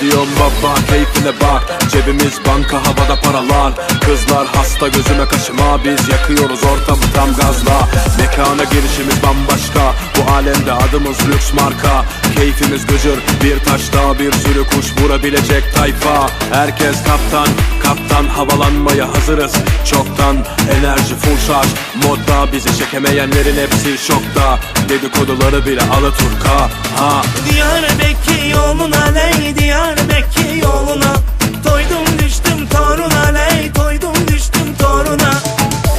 diyorsun baba? Keyfine bak. Cebimiz banka havada paralar. Kızlar hasta gözüme kaşıma. Biz yakıyoruz ortamı tam gazla. Mekana girişimiz bambaşka. Bu alemde adımız lüks marka. Keyfimiz gıcır. Bir taşta Bir sürü kuş vurabilecek tayfa. Herkes kaptan kaptan Havalanmaya hazırız. Çoktan Enerji full şarj. Modda bizi çekemeyenlerin hepsi şokta. Dedikoduları bile Alaturka. Ha. Diyarbakır yoluna ley Diyarbakır yoluna. Toydum düştüm toruna ley Toydum düştüm toruna.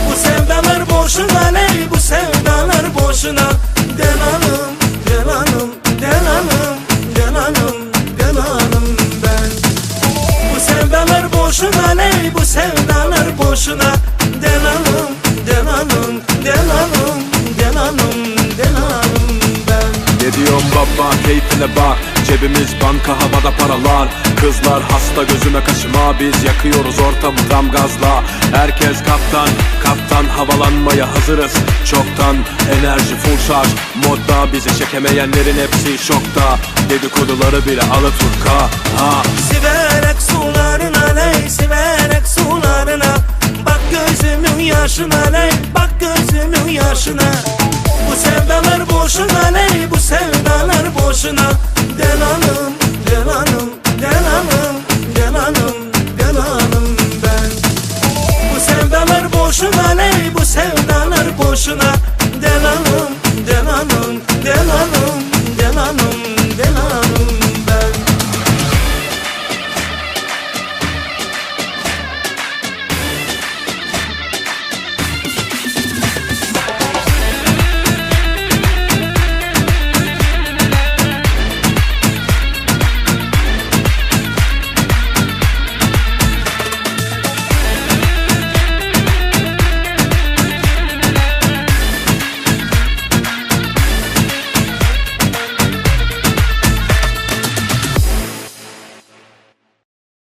Bu sevdalar boşuna ley Bu sevdalar boşuna boşuna ley Bu sevdalar boşuna? Delanım, delanım, delanım Delanım, delanım ben. Ne diyorsun baba? Keyfine bak. Cebimiz banka havada paralar. Kızlar hasta gözüme kaşıma. Biz yakıyoruz ortamı tam gazla. Herkes kaptan kaptan. Havalanmaya hazırız. Çoktan Enerji full şarj. Modda bizi çekemeyenlerin hepsi şokta. Dedikoduları bile Alaturka Ha. Siverek sularına Bak gözümün yaşına. Bu sevdalar boşuna ley Bu sevdalar boşuna. Delanım, delanım, delanım Delanım, delanım ben. Bu sevdalar boşuna ley Bu sevdalar boşuna. Delanım,